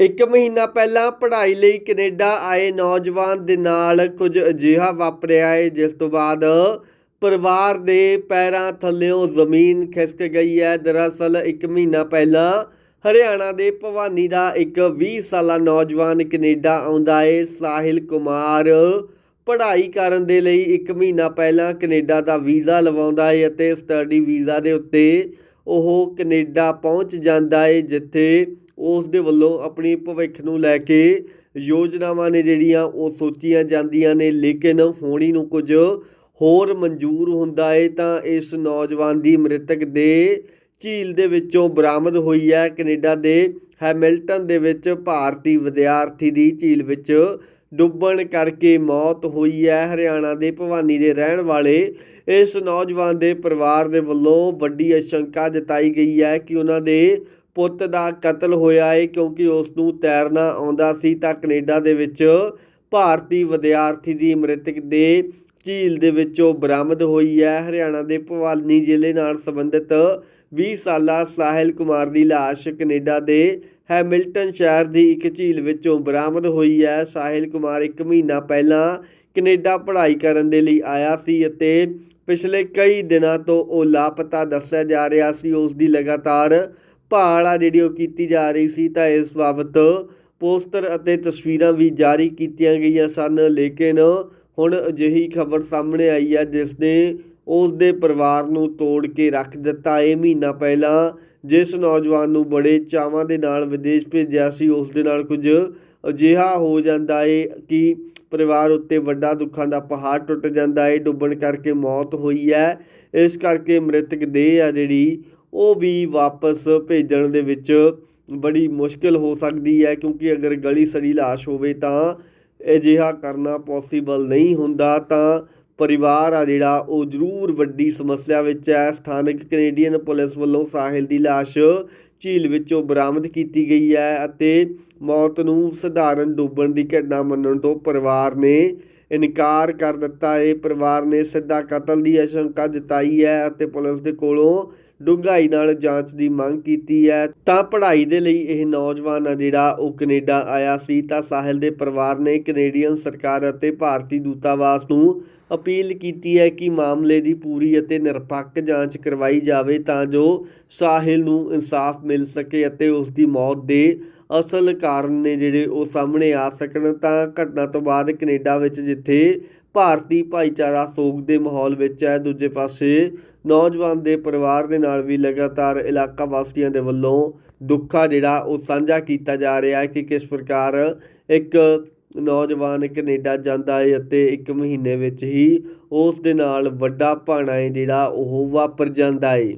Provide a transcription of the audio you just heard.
ਇੱਕ ਮਹੀਨਾ ਪਹਿਲਾਂ ਪੜ੍ਹਾਈ ਲਈ ਕੈਨੇਡਾ ਆਏ ਨੌਜਵਾਨ ਦੇ ਨਾਲ ਕੁਝ ਅਜਿਹਾ ਵਾਪਰਿਆ ਹੈ ਜਿਸ ਤੋਂ ਬਾਅਦ ਪਰਿਵਾਰ ਦੇ ਪੈਰਾਂ ਥੱਲਿਓਂ ਜ਼ਮੀਨ ਖਿਸਕ ਗਈ ਹੈ। ਦਰਅਸਲ ਇੱਕ ਮਹੀਨਾ ਪਹਿਲਾਂ ਹਰਿਆਣਾ ਦੇ ਭਵਾਨੀ ਦਾ ਇੱਕ 20 ਸਾਲਾ ਨੌਜਵਾਨ ਕੈਨੇਡਾ ਆਉਂਦਾ ਹੈ ਸਾਹਿਲ ਕੁਮਾਰ ਪੜ੍ਹਾਈ ਕਰਨ ਦੇ ਲਈ ਇੱਕ ਮਹੀਨਾ ਪਹਿਲਾਂ ਕੈਨੇਡਾ ਦਾ ਵੀਜ਼ਾ ਲਵਾਉਂਦਾ ਹੈ ਅਤੇ ਸਟੱਡੀ ਵੀਜ਼ਾ ਦੇ ਉੱਤੇ ਉਹ ਕੈਨੇਡਾ ਪਹੁੰਚ ਜਾਂਦਾ ਏ, ਜਿੱਥੇ ਉਸ ਦੇ ਵੱਲੋਂ ਆਪਣੀ ਭਵਿੱਖ ਨੂੰ ਲੈ ਕੇ ਯੋਜਨਾਵਾਂ ਨੇ ਜਿਹੜੀਆਂ ਉਹ ਸੋਚੀਆਂ ਜਾਂਦੀਆਂ ਨੇ। ਲੇਕਿਨ ਹੋਣੀ ਨੂੰ ਕੁਝ ਹੋਰ ਮਨਜ਼ੂਰ ਹੁੰਦਾ ਏ ਤਾਂ ਇਸ ਨੌਜਵਾਨ ਦੀ ਮ੍ਰਿਤਕ ਦੇ ਝੀਲ ਦੇ ਵਿੱਚੋਂ ਬਰਾਮਦ ਹੋਈ ਹੈ। ਕੈਨੇਡਾ ਦੇ ਹੈਮਿਲਟਨ ਦੇ ਵਿੱਚ ਭਾਰਤੀ ਵਿਦਿਆਰਥੀ ਦੀ ਝੀਲ ਵਿੱਚ ਡੁੱਬਣ ਕਰਕੇ ਮੌਤ ਹੋਈ ਹੈ। ਹਰਿਆਣਾ ਦੇ ਭਵਾਨੀ ਦੇ ਰਹਿਣ ਵਾਲੇ ਇਸ ਨੌਜਵਾਨ ਦੇ ਪਰਿਵਾਰ ਦੇ ਵੱਲੋਂ ਵੱਡੀ ਆਸ਼ੰਕਾ ਜਤਾਈ ਗਈ ਹੈ ਕਿ ਉਹਨਾਂ ਦੇ ਪੁੱਤ ਦਾ ਕਤਲ ਹੋਇਆ ਹੈ ਕਿਉਂਕਿ ਉਸ ਨੂੰ ਤੈਰਨਾ ਆਉਂਦਾ ਸੀ ਤਾਂ ਕੈਨੇਡਾ ਦੇ ਵਿੱਚ ਭਾਰਤੀ ਵਿਦਿਆਰਥੀ ਦੀ ਮ੍ਰਿਤਕ ਦੇ ਝੀਲ ਦੇ ਵਿੱਚੋਂ ਬਰਾਮਦ ਹੋਈ ਹੈ। ਹਰਿਆਣਾ ਦੇ ਭਵਾਨੀ ਜ਼ਿਲ੍ਹੇ ਨਾਲ ਸੰਬੰਧਿਤ 20 ਸਾਲਾ ਸਾਹਿਲ ਕੁਮਾਰ ਦੀ ਲਾਸ਼ ਕੈਨੇਡਾ ਦੇ ਹੈਮਿਲਟਨ ਸ਼ਹਿਰ ਦੀ ਇੱਕ ਝੀਲ ਵਿੱਚੋਂ ਬਰਾਮਦ ਹੋਈ ਹੈ। ਸਾਹਿਲ ਕੁਮਾਰ ਇੱਕ ਮਹੀਨਾ ਪਹਿਲਾਂ ਕੈਨੇਡਾ ਪੜ੍ਹਾਈ ਕਰਨ ਦੇ ਲਈ ਆਇਆ ਸੀ ਅਤੇ ਪਿਛਲੇ ਕਈ ਦਿਨਾਂ ਤੋਂ ਉਹ ਲਾਪਤਾ ਦੱਸਿਆ ਜਾ ਰਿਹਾ ਸੀ। ਉਸ ਦੀ ਲਗਾਤਾਰ ਭਾਲ ਆ ਜਿਹੜੀ ਉਹ ਕੀਤੀ ਜਾ ਰਹੀ ਸੀ ਤਾਂ ਇਸ ਬਾਬਤ ਪੋਸਟਰ ਅਤੇ ਤਸਵੀਰਾਂ ਵੀ ਜਾਰੀ ਕੀਤੀਆਂ ਗਈਆਂ ਸਨ। ਲੇਕਿਨ ਹੁਣ ਅਜਿਹੀ ਖਬਰ ਸਾਹਮਣੇ ਆਈ ਹੈ, ਜਿਸ ਨੇ ਉਸ ਦੇ ਪਰਿਵਾਰ ਨੂੰ ਤੋੜ ਕੇ ਰੱਖ ਦਿੱਤਾ। ਇਹ ਮਹੀਨਾ ਪਹਿਲਾਂ ਜਿਸ ਨੌਜਵਾਨ ਨੂੰ ਬੜੇ ਚਾਵਾਂ ਦੇ ਨਾਲ ਵਿਦੇਸ਼ ਭੇਜਿਆ ਸੀ ਉਸ ਦੇ ਨਾਲ ਕੁਝ ਅਜਿਹਾ ਹੋ ਜਾਂਦਾ ਏ ਕਿ ਪਰਿਵਾਰ ਉੱਤੇ ਵੱਡਾ ਦੁੱਖਾਂ ਦਾ ਪਹਾੜ ਟੁੱਟ ਜਾਂਦਾ ਏ, ਡੁੱਬਣ ਕਰਕੇ ਮੌਤ ਹੋਈ ਹੈ। ਇਸ ਕਰਕੇ ਮ੍ਰਿਤਕ ਦੇਹ ਆ ਜਿਹੜੀ, ਉਹ ਵੀ ਵਾਪਸ ਭੇਜਣ ਦੇ ਵਿੱਚ ਬੜੀ ਮੁਸ਼ਕਲ ਹੋ ਸਕਦੀ ਹੈ, ਕਿਉਂਕਿ ਅਗਰ ਗਲੀ ਸੜੀ ਲਾਸ਼ ਹੋਵੇ ਤਾਂ ਅਜਿਹਾ ਕਰਨਾ ਪੋਸੀਬਲ ਨਹੀਂ ਹੁੰਦਾ। ਤਾਂ ਪਰਿਵਾਰ ਆ ਜਿਹੜਾ, ਉਹ ਜ਼ਰੂਰ ਵੱਡੀ ਸਮੱਸਿਆ ਵਿੱਚ ਹੈ। ਸਥਾਨਕ ਕੈਨੇਡੀਅਨ ਪੁਲਿਸ ਵੱਲੋਂ ਸਾਹਿਲ ਦੀ ਲਾਸ਼ ਝੀਲ ਵਿੱਚੋਂ ਬਰਾਮਦ ਕੀਤੀ ਗਈ ਹੈ ਅਤੇ ਮੌਤ ਨੂੰ ਸਧਾਰਨ ਡੁੱਬਣ ਦੀ ਘਟਨਾ ਮੰਨਣ ਤੋਂ ਪਰਿਵਾਰ ਨੇ ਇਨਕਾਰ ਕਰ ਦਿੱਤਾ। ਹੈ ਪਰਿਵਾਰ ਨੇ ਸਿੱਧਾ ਕਤਲ ਦੀ ਆਸ਼ੰਕਾ ਜਤਾਈ ਹੈ ਅਤੇ ਪੁਲਿਸ ਦੇ ਕੋਲੋਂ ਡੂੰਘਾਈ ਨਾਲ ਜਾਂਚ ਦੀ ਮੰਗ ਕੀਤੀ ਹੈ। ਤਾਂ ਪੜ੍ਹਾਈ ਦੇ ਲਈ ਇਹ ਨੌਜਵਾਨ ਆ ਜਿਹੜਾ, ਉਹ ਕੈਨੇਡਾ ਆਇਆ ਸੀ। ਤਾਂ ਸਾਹਿਲ ਦੇ ਪਰਿਵਾਰ ਨੇ ਕੈਨੇਡੀਅਨ ਸਰਕਾਰ ਅਤੇ ਭਾਰਤੀ ਦੂਤਾਵਾਸ ਨੂੰ ਅਪੀਲ ਕੀਤੀ ਹੈ ਕਿ ਮਾਮਲੇ ਦੀ ਪੂਰੀ ਅਤੇ ਨਿਰਪੱਖ ਜਾਂਚ ਕਰਵਾਈ ਜਾਵੇ ਤਾਂ ਜੋ ਸਾਹਿਲ ਨੂੰ ਇਨਸਾਫ ਮਿਲ ਸਕੇ ਅਤੇ ਉਸ ਦੀ ਮੌਤ ਦੇ ਅਸਲ ਕਾਰਨ ਨੇ ਜਿਹੜੇ ਉਹ ਸਾਹਮਣੇ ਆ ਸਕਣ। ਤਾਂ ਘਟਨਾ ਤੋਂ ਬਾਅਦ ਕੈਨੇਡਾ ਵਿੱਚ ਜਿੱਥੇ ਭਾਰਤੀ ਭਾਈਚਾਰਾ ਸੋਗ ਦੇ ਮਾਹੌਲ ਵਿੱਚ ਹੈ, ਦੂਜੇ ਪਾਸੇ ਨੌਜਵਾਨ ਦੇ ਪਰਿਵਾਰ ਦੇ ਨਾਲ ਵੀ ਲਗਾਤਾਰ ਇਲਾਕਾ ਵਾਸੀਆਂ ਦੇ ਵੱਲੋਂ ਦੁੱਖਾ ਜਿਹੜਾ ਉਹ ਸਾਂਝਾ ਕੀਤਾ ਜਾ ਰਿਹਾ ਹੈ ਕਿ ਕਿਸ ਪ੍ਰਕਾਰ ਇੱਕ ਨੌਜਵਾਨ ਕੈਨੇਡਾ ਜਾਂਦਾ ਹੈ ਅਤੇ ਇੱਕ ਮਹੀਨੇ ਵਿੱਚ ਹੀ ਉਸ ਦੇ ਨਾਲ ਵੱਡਾ ਭਾਣਾ ਹੈ ਜਿਹੜਾ ਉਹ ਵਾਪਰ ਜਾਂਦਾ ਹੈ